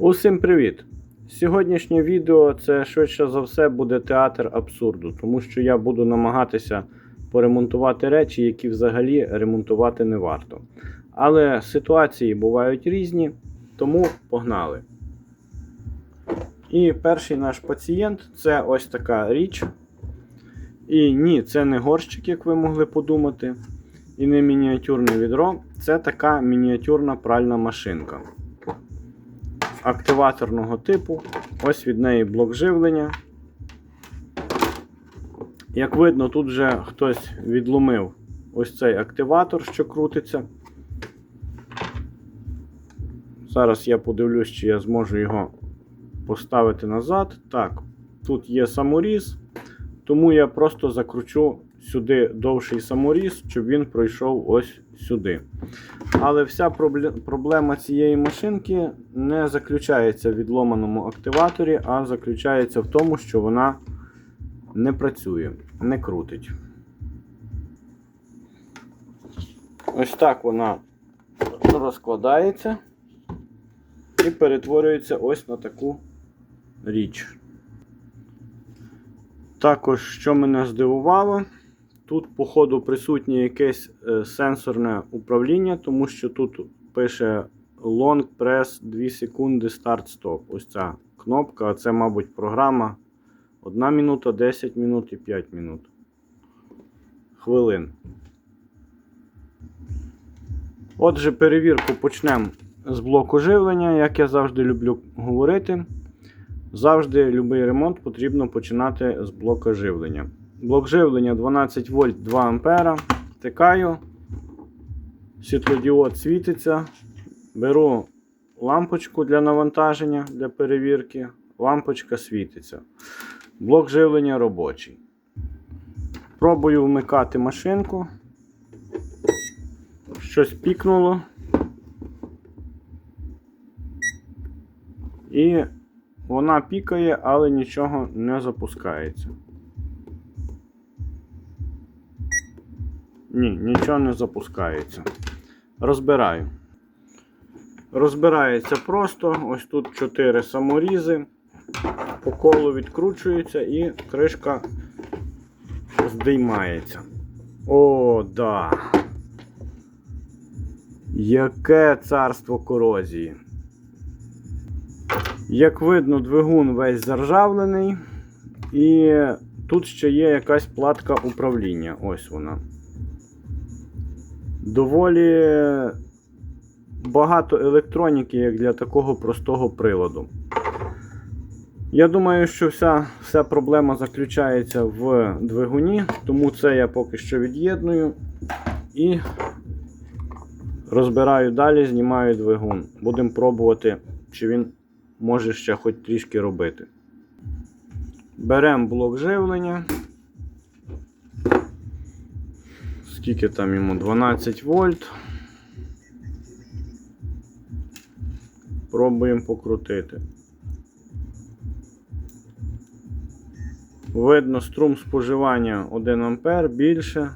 Усім привіт! Сьогоднішнє відео це швидше за все буде театр абсурду, тому що я буду намагатися поремонтувати речі, які взагалі ремонтувати не варто. Але ситуації бувають різні, тому погнали. І перший наш пацієнт це ось така річ. І ні, це не горщик, як ви могли подумати, і не мініатюрне відро, це така мініатюрна пральна машинка активаторного типу. Ось від неї блок живлення. Як видно, тут вже хтось відломив ось цей активатор, що крутиться. Зараз я подивлюсь, чи я зможу його поставити назад. Так, тут є саморіз, тому я просто закручу сюди довший саморіз, щоб він пройшов ось сюди. Але вся проблема цієї машинки не заключається в відломаному активаторі, а заключається в тому, що вона не працює, не крутить. Ось так вона розкладається і перетворюється ось на таку річ. Також, що мене здивувало, тут, походу, присутнє якесь е, сенсорне управління, тому що тут пише Long Press 2 секунди Start Stop. Ось ця кнопка, а це, мабуть, програма 1 минута, 10 минут і 5 минут. Хвилин. Отже, перевірку почнемо з блоку живлення, як я завжди люблю говорити. Завжди будь-який ремонт потрібно починати з блока живлення. Блок живлення 12 вольт 2 ампера. Втикаю. Світлодіод світиться. Беру лампочку для навантаження для перевірки. Лампочка світиться. Блок живлення робочий. Пробую вмикати машинку. Щось пікнуло. І вона пікає, але нічого не запускається. Ні, нічого не запускається. Розбираю. Розбирається просто. Ось тут 4 саморізи. По колу відкручується і кришка здіймається. О, да. Яке царство корозії. Як видно, двигун весь заржавлений. І тут ще є якась платка управління. Ось вона. Доволі багато електроніки, як для такого простого приладу. Я думаю, що вся, вся проблема заключається в двигуні, тому це я поки що від'єдную і розбираю далі, знімаю двигун. Будемо пробувати, чи він може ще хоч трішки робити. Беремо блок живлення. Скільки там йому? 12 вольт. Пробуємо покрутити. Видно, струм споживання 1 ампер більше.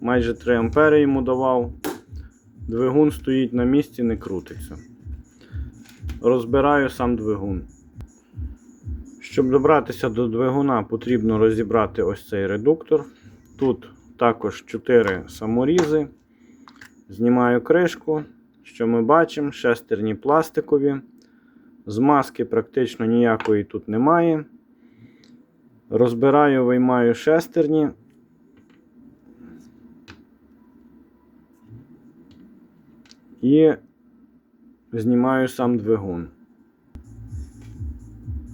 Майже 3 ампери йому давав. Двигун стоїть на місці, не крутиться. Розбираю сам двигун. Щоб добратися до двигуна, потрібно розібрати ось цей редуктор. Тут також 4 саморізи. Знімаю кришку. Що ми бачимо? Шестерні пластикові. Змазки практично ніякої тут немає. Розбираю, виймаю шестерні. І знімаю сам двигун.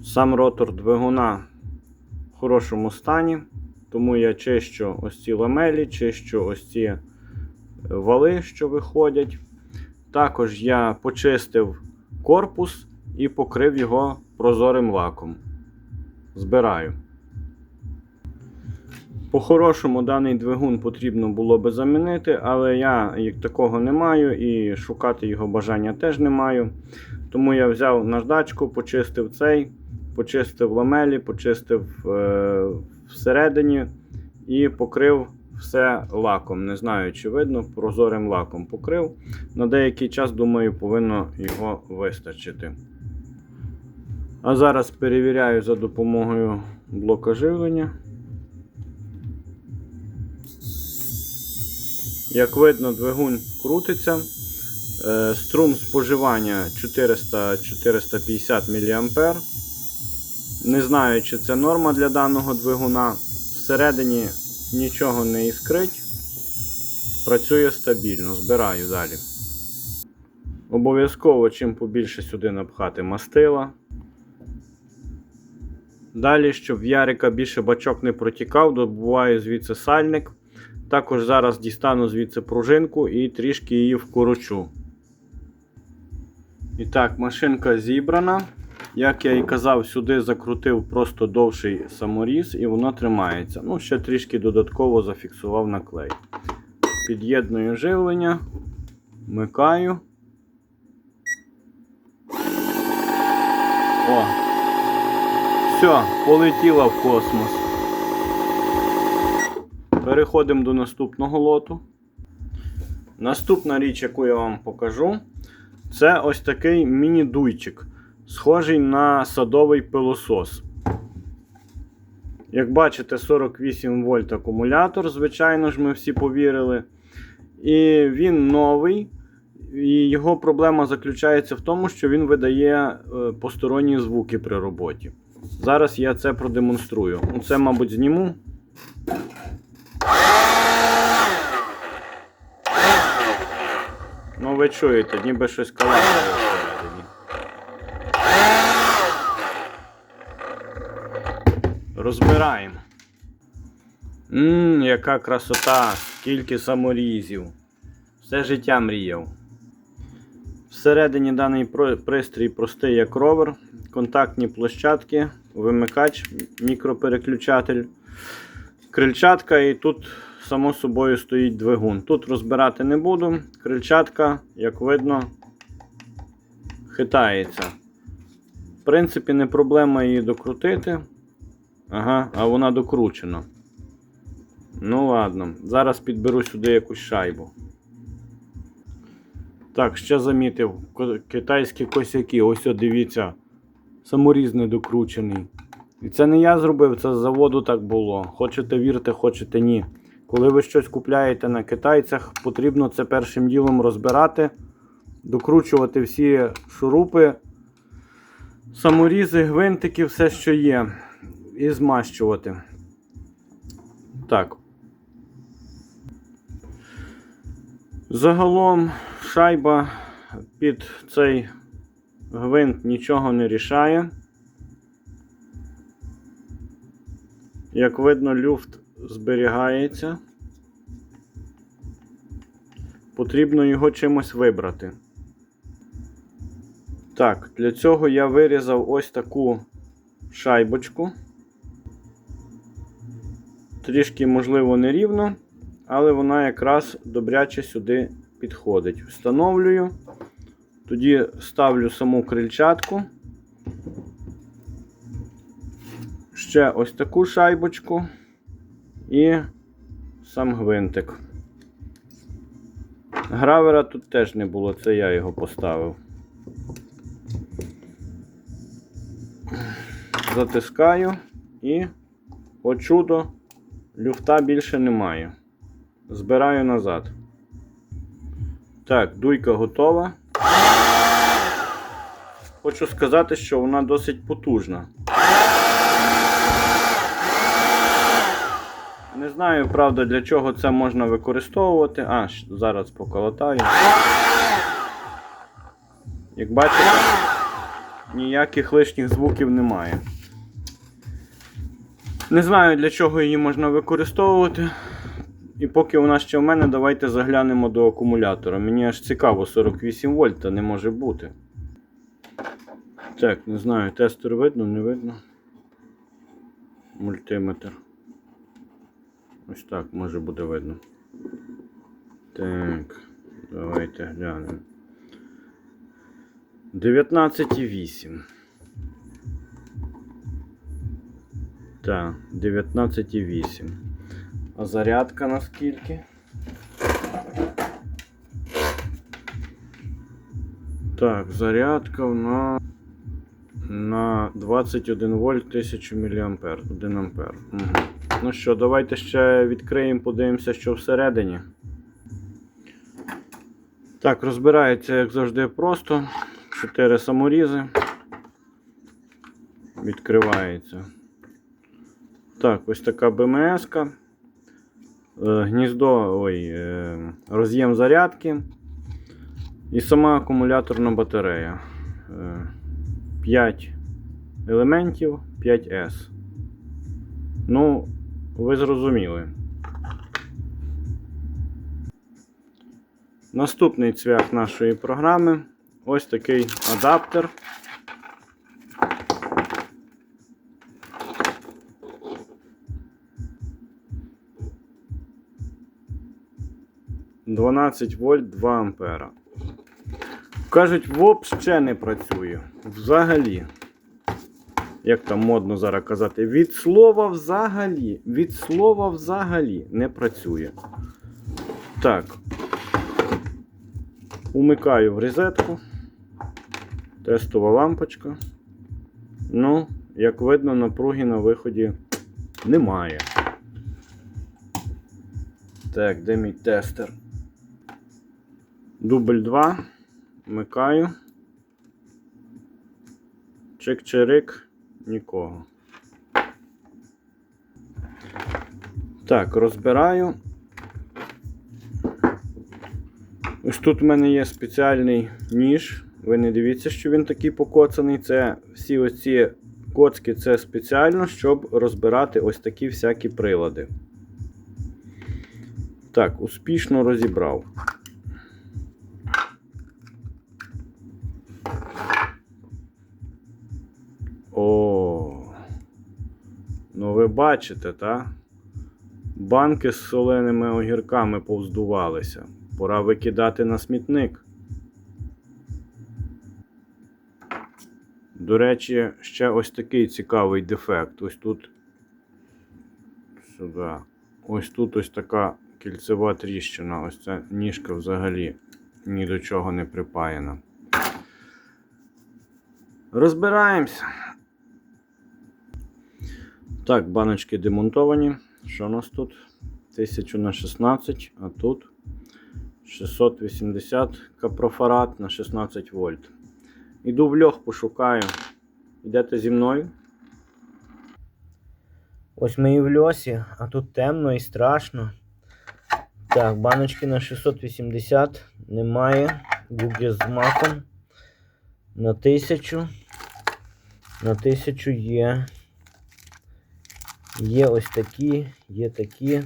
Сам ротор двигуна в хорошому стані, тому я чищу ось ці ламелі, чищу ось ці вали, що виходять. Також я почистив корпус і покрив його прозорим лаком. Збираю. По-хорошому даний двигун потрібно було би замінити, але я як такого не маю і шукати його бажання теж не маю. Тому я взяв наждачку, почистив цей, почистив ламелі, почистив е, всередині і покрив все лаком. Не знаю, чи видно, прозорим лаком покрив. На деякий час, думаю, повинно його вистачити. А зараз перевіряю за допомогою блока живлення. Як видно, двигун крутиться. Е, Струм споживання 400-450 мА. Не знаю, чи це норма для даного двигуна. Всередині нічого не іскрить. Працює стабільно, збираю далі. Обов'язково чим побільше сюди напхати мастила. Далі, щоб в Ярика більше бачок не протікав, добуваю звідси сальник. Також зараз дістану звідси пружинку і трішки її вкорочу. І так, машинка зібрана. Як я і казав, сюди закрутив просто довший саморіз і воно тримається. Ну, ще трішки додатково зафіксував на клей. Під'єдную живлення, вмикаю. О! Все, полетіла в космос. Переходимо до наступного лоту. Наступна річ, яку я вам покажу, це ось такий міні-дуйчик, схожий на садовий пилосос. Як бачите, 48 вольт акумулятор, звичайно ж, ми всі повірили. І він новий. І його проблема заключається в тому, що він видає е, посторонні звуки при роботі. Зараз я це продемонструю. Ну, Це, мабуть, зніму. Ну, ви чуєте, ніби щось калашає всередині. Розбираємо. Ммм, яка красота, скільки саморізів. Все життя мріяв. Всередині даний пристрій простий як ровер, контактні площадки, вимикач, мікропереключатель, крильчатка і тут само собою стоїть двигун. Тут розбирати не буду. Крильчатка, як видно, хитається. В принципі, не проблема її докрутити. Ага, а вона докручена. Ну ладно, зараз підберу сюди якусь шайбу. Так, ще замітив китайські косяки. Ось от дивіться. Саморіз недокручений. І це не я зробив, це з заводу так було. Хочете вірте, хочете ні. Коли ви щось купляєте на китайцях, потрібно це першим ділом розбирати, докручувати всі шурупи, саморізи, гвинтики, все, що є, і змащувати. Так. Загалом шайба під цей гвинт нічого не рішає. Як видно, люфт зберігається. Потрібно його чимось вибрати. Так, для цього я вирізав ось таку шайбочку. Трішки, можливо, нерівно, але вона якраз добряче сюди підходить. Встановлюю. Тоді ставлю саму крильчатку. Ще ось таку шайбочку і сам гвинтик. Гравера тут теж не було, це я його поставив. Затискаю і, о чудо, люфта більше немає. Збираю назад. Так, дуйка готова. Хочу сказати, що вона досить потужна. Не знаю, правда, для чого це можна використовувати. А, зараз поколотаю. Як бачите, ніяких лишніх звуків немає. Не знаю, для чого її можна використовувати. І поки вона ще в мене, давайте заглянемо до акумулятора. Мені аж цікаво, 48 вольт не може бути. Так, не знаю, тестер видно, не видно. Мультиметр. Ось так може буде видно. Так, давайте глянемо. 19,8. Так, 19,8. А зарядка наскільки? Так, зарядка в нас на 21 вольт 1000 мА. 1 ампер. Угу. Ну що, давайте ще відкриємо, подивимося, що всередині. Так, розбирається, як завжди, просто. 4 саморізи. Відкривається. Так, ось така БМС. -ка. Е, Гніздо, ой, е, роз'єм зарядки. І сама акумуляторна батарея. 5 елементів, 5S. Ну, ви зрозуміли. Наступний цвях нашої програми ось такий адаптер. Дванадцять вольт 2 ампера. Кажуть, взагалі не працює. Взагалі. Як там модно зараз казати, від слова взагалі. Від слова взагалі не працює. Так. Умикаю в розетку. Тестова лампочка. Ну, як видно, напруги на виході немає. Так, де мій тестер? Дубль 2. Вмикаю. Чик-чирик, нікого. Так, розбираю. Ось тут в мене є спеціальний ніж. Ви не дивіться, що він такий покоцаний. Це всі оці коцки це спеціально, щоб розбирати ось такі всякі прилади. Так, успішно розібрав. Ну ви бачите, так? Банки з соленими огірками повздувалися. Пора викидати на смітник. До речі, ще ось такий цікавий дефект. Ось тут. Сюди. Ось тут ось така кільцева тріщина. Ось ця ніжка взагалі ні до чого не припаяна. Розбираємося. Так, баночки демонтовані. Що у нас тут? 1000 на 16, а тут 680 капрофарад на 16 вольт. Іду в льох пошукаю. Йдете зі мною? Ось ми і в льосі, а тут темно і страшно. Так, баночки на 680 немає. Гуги з маком. На 1000. На 1000 є. Є ось такі, є такі.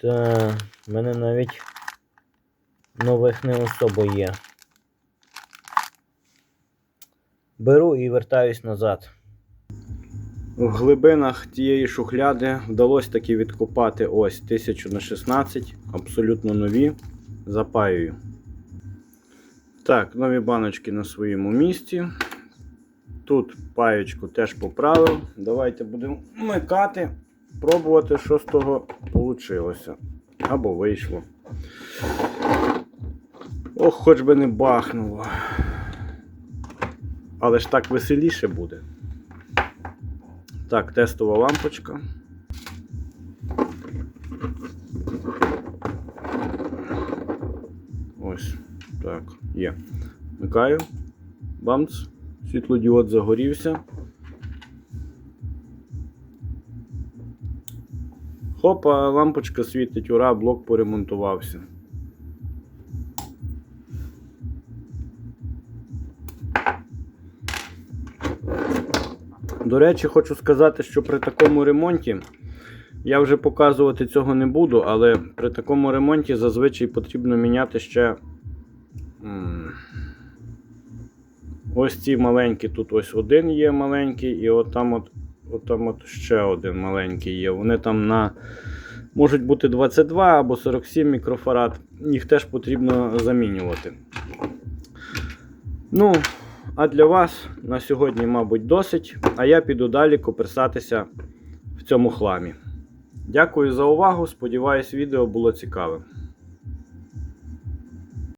Та, в мене навіть нових не особо є. Беру і вертаюсь назад. В глибинах тієї шухляди вдалося таки відкопати ось 1000 на 16, абсолютно нові. Запаюю. Так, нові баночки на своєму місці. Тут паєчку теж поправив. Давайте будемо вмикати, пробувати, що з того вийшло. Або вийшло. Ох, хоч би не бахнуло. Але ж так веселіше буде. Так, тестова лампочка. Ось, так, є. Вмикаю. Бамц. Світлодіод загорівся. Хопа, лампочка світить, ура, блок поремонтувався. До речі, хочу сказати, що при такому ремонті я вже показувати цього не буду, але при такому ремонті зазвичай потрібно міняти ще. Ось ці маленькі, тут ось один є маленький, і от там от, от, там от ще один маленький є. Вони там на можуть бути 22 або 47 мікрофарад. Їх теж потрібно замінювати. Ну, а для вас на сьогодні, мабуть, досить. А я піду далі коперсатися в цьому хламі. Дякую за увагу. Сподіваюсь, відео було цікавим.